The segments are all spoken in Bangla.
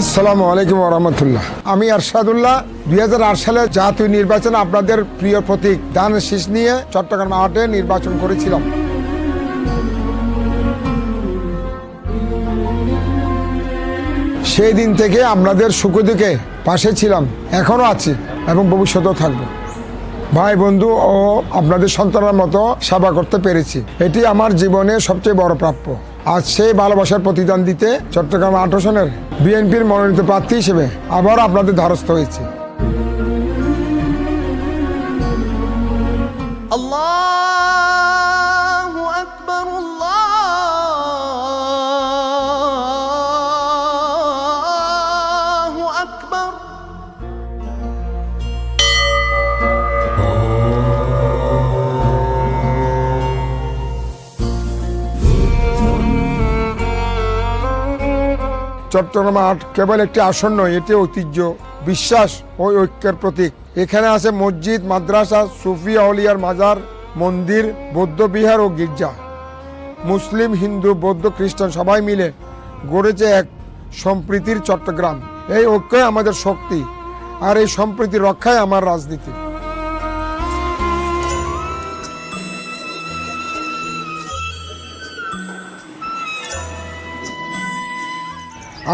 আসসালামু আলাইকুম রহমতুল্লাহ। আমি আরশাদুল্লাহ, দুই হাজার আট সালে জাতীয় নির্বাচনে আপনাদের প্রিয় প্রতীক দান শীষ নিয়ে চট্টগ্রাম আটে নির্বাচন করেছিলাম। সেই দিন থেকে আপনাদের সুখদুখে পাশে ছিলাম এখনও আছি এবং ভবিষ্যতেও থাকব। ভাই, বন্ধু ও আপনাদের সন্তানের মতো সেবা করতে পেরেছি। এটি আমার জীবনের সবচেয়ে বড় প্রাপ্য। আজ সেই ভালোবাসার প্রতিদান দিতে চট্টগ্রাম আঠারো সনের বিএনপির মনোনীত প্রার্থী হিসেবে আবার আপনাদের ধারস্থ হয়েছে। আল্লাহ চট্টগ্রাম আট কেবল একটি আসন নয়, এটি ঐতিহ্য, বিশ্বাস ও ঐক্যের প্রতীক। এখানে আছে মসজিদ, মাদ্রাসা, সুফি আউলিয়ার মাজার, মন্দির, বৌদ্ধ বিহার ও গির্জা। মুসলিম, হিন্দু, বৌদ্ধ, খ্রিস্টান সবাই মিলে গড়েছে এক সম্প্রীতির চট্টগ্রাম। এই ঐক্যই আমাদের শক্তি, আর এই সম্প্রীতি রক্ষায় আমার রাজনীতি।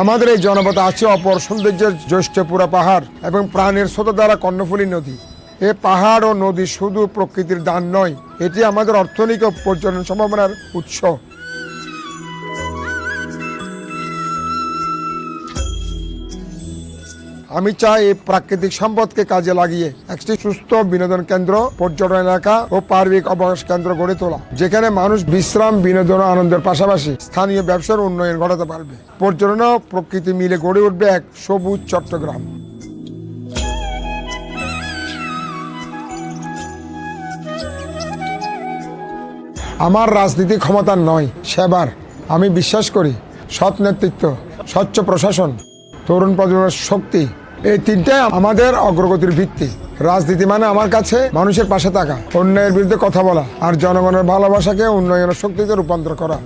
আমাদের এই জনপদ আছে অপর সৌন্দর্যের জ্যৈষ্ঠপুরা পাহাড় এবং প্রাণের স্রোত দ্বারা কর্ণফুলী নদী। এ পাহাড় ও নদী শুধু প্রকৃতির দান নয়, এটি আমাদের অর্থনৈতিক পর্যটন সম্ভাবনার উৎস। আমি চাই এই প্রাকৃতিক সম্পদকে কাজে লাগিয়ে একটি সুস্থ বিনোদন কেন্দ্র, পর্যটন এলাকা ও পার্বিক অবকাশ কেন্দ্র গড়ে তোলা, যেখানে মানুষ বিশ্রাম, বিনোদন আনন্দের পাশাপাশি স্থানীয় ব্যবসার উন্নয়ন ঘটাতে পারবে। পর্যটন ও প্রকৃতি মিলে গড়ে উঠবে এক সবুজ চট্টগ্রাম। আমার রাজনীতি ক্ষমতার নয়, সেবার। আমি বিশ্বাস করি, সৎ নেতৃত্ব, স্বচ্ছ প্রশাসন, তরুণ প্রজন্মের শক্তি এই তিনটাই আমাদের অগ্রগতির ভিত্তি। রাজনীতি মানে আমার কাছে মানুষের পাশে থাকা, অন্যায়ের বিরুদ্ধে কথা বলা আর জনগণের ভালোবাসাকে উন্নয়নের শক্তিতে রূপান্তর করা।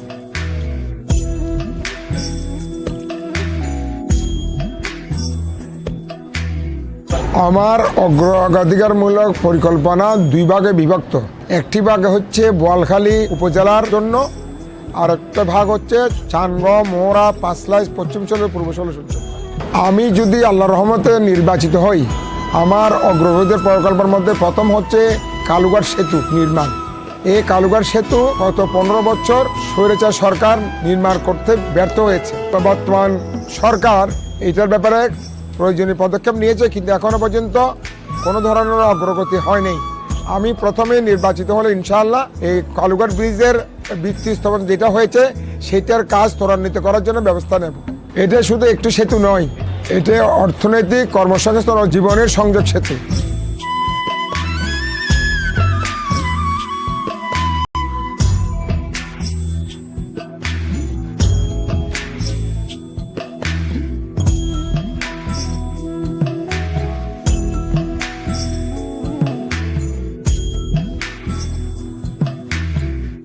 আমার অগ্রাধিকারমূলক পরিকল্পনা দুই ভাগে বিভক্ত। একটি ভাগ হচ্ছে বোয়ালখালী উপজেলার জন্য আর একটা ভাগ হচ্ছে চানগড় মোহরা পাঁচলাইশ, পশ্চিম চলের পূর্ব ষোলশ আমি যদি আল্লাহ রহমতে নির্বাচিত হই, আমার অগ্রগতির পরিকল্পনার মধ্যে প্রথম হচ্ছে কালুঘাট সেতু নির্মাণ। এই কালুঘাট সেতু গত পনেরো বছর স্বৈরাচার সরকার নির্মাণ করতে ব্যর্থ হয়েছে। বর্তমান সরকার এটার ব্যাপারে প্রয়োজনীয় পদক্ষেপ নিয়েছে, কিন্তু এখনও পর্যন্ত কোনো ধরনের অগ্রগতি হয়নি। আমি প্রথমে নির্বাচিত হলে ইনশাআল্লাহ এই কালুঘাট ব্রিজের ভিত্তি স্থাপন যেটা হয়েছে, সেটার কাজ ত্বরান্বিত করার জন্য ব্যবস্থা নেব। এটা শুধু একটি সেতু নয় এটা অর্থনৈতিক কর্মসংস্থান ও জীবনের সংযোগ সেতু।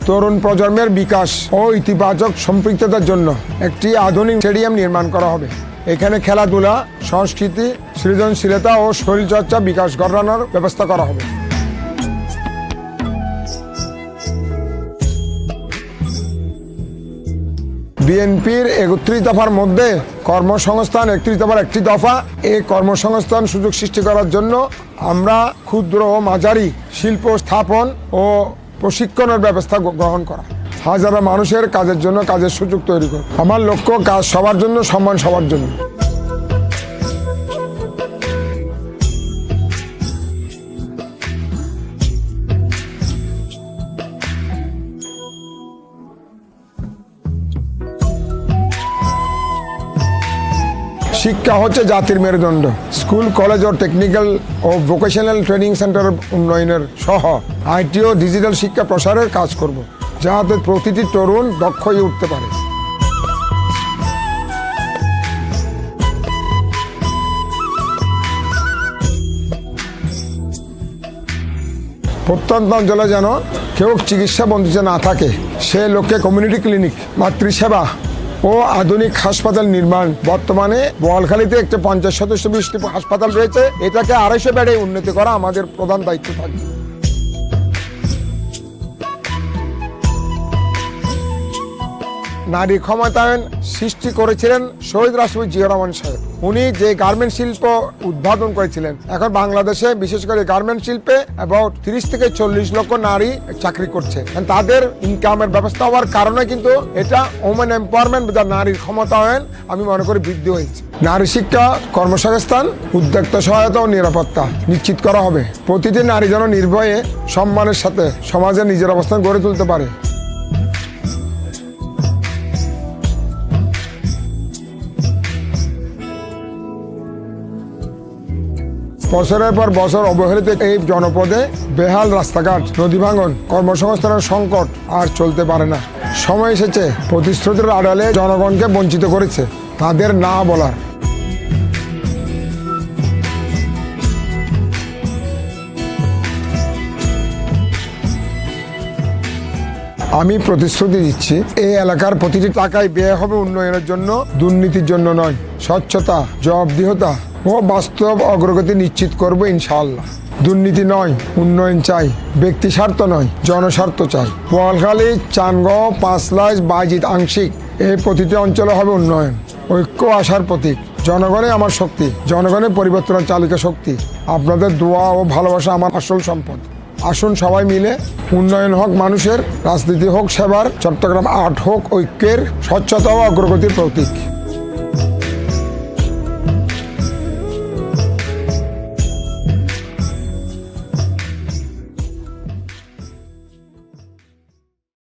তরুণ প্রজন্মের বিকাশ ও ইতিবাচক সম্পৃক্ততার জন্য একটি আধুনিক স্টেডিয়াম নির্মাণ করা হবে। এখানে খেলাধুলা, সংস্কৃতি, সৃজনশীলতা ও শরীরচর্চা বিকাশ ঘটানোর ব্যবস্থা করা হবে। বিএনপির একত্রিশ দফার মধ্যে কর্মসংস্থান একত্রিশ দফার একটি দফা। এই কর্মসংস্থান সুযোগ সৃষ্টি করার জন্য আমরা ক্ষুদ্র ও মাঝারি শিল্প স্থাপন ও প্রশিক্ষণের ব্যবস্থা গ্রহণ করা। হাজারো মানুষের কাজের জন্য কাজের সুযোগ তৈরি করা। আমার লক্ষ্য কাজ সবার জন্য, সম্মান সবার জন্য। শিক্ষা হচ্ছে জাতির মেরুদণ্ড। স্কুল, কলেজ ও টেকনিক্যাল ও ভোকেশনাল ট্রেনিং সেন্টার উন্নয়নের সহ আইটি ও ডিজিটাল শিক্ষা প্রসারের কাজ করব, যাতে প্রতিটি তরুণ দক্ষ হয়ে উঠতে পারে। প্রত্যন্ত অঞ্চলে যেন কেউ চিকিৎসা বঞ্চিত না থাকে, সে লোককে কমিউনিটি ক্লিনিক মাতৃসেবা ও আধুনিক হাসপাতাল নির্মাণ। বর্তমানে বোয়ালখালীতে একটা পঞ্চাশ সদস্য বিশিষ্ট হাসপাতাল রয়েছে। এটাকে আড়াইশো বেডে উন্নতি করা আমাদের প্রধান দায়িত্ব থাকবে। নারী ক্ষমতায়ন সৃষ্টি করেছিলেন শহীদ রাষ্ট্রপতি জিয়া রহমান সাহেব। উনি যে গার্মেন্ট শিল্প উদ্বোধন করেছিলেন, এখন বাংলাদেশে বিশেষ করে গার্মেন্ট শিল্পে অ্যাবাউট তিরিশ থেকে চল্লিশ লক্ষ নারী চাকরি করছে। তাদের ইনকামের ব্যবস্থা হওয়ার কারণে কিন্তু এটা ওমেন এম্পাওয়ারমেন্ট বা নারীর ক্ষমতায়ন আমি মনে করি বৃদ্ধি হয়েছে। নারী শিক্ষা, কর্মসংস্থান, উদ্যোক্তা সহায়তা ও নিরাপত্তা নিশ্চিত করা হবে। প্রতিটি নারী যেন নির্ভয়ে সম্মানের সাথে সমাজে নিজের অবস্থান গড়ে তুলতে পারে। বছরের পর বছর অবহেলিত এই জনপদে বেহাল রাস্তাঘাট, নদী ভাঙন, কর্মসংস্থানের সংকট আর চলতে পারে না। সময় এসেছে, প্রতিশ্রুতির আড়ালে জনগণকে বঞ্চিত করেছে, তাদের না বলার। আমি প্রতিশ্রুতি দিচ্ছি, এই এলাকার প্রতিটি টাকায় ব্যয় হবে উন্নয়নের জন্য, দুর্নীতির জন্য নয়, স্বচ্ছতা, জবাবদিহতা ও বাস্তব অগ্রগতি নিশ্চিত করব ইনশাআল্লাহ। দুর্নীতি নয়, উন্নয়ন চাই। ব্যক্তি স্বার্থ নয়, জনস্বার্থ চাই। পোয়ালখালী চানগাঁও, পাঁচলাইশ বাইজিত আংশিক এই প্রতিটি অঞ্চলে হবে উন্নয়ন। ঐক্য আসার প্রতীক। জনগণে আমার শক্তি জনগণের পরিবর্তনের চালিকা শক্তি। আপনাদের দোয়া ও ভালোবাসা আমার আসল সম্পদ। আসুন সবাই মিলে উন্নয়ন হোক মানুষের, রাজনীতি হোক সেবার, চট্টগ্রাম আর্ট হোক ঐক্যের, স্বচ্ছতা ও অগ্রগতির প্রতীক।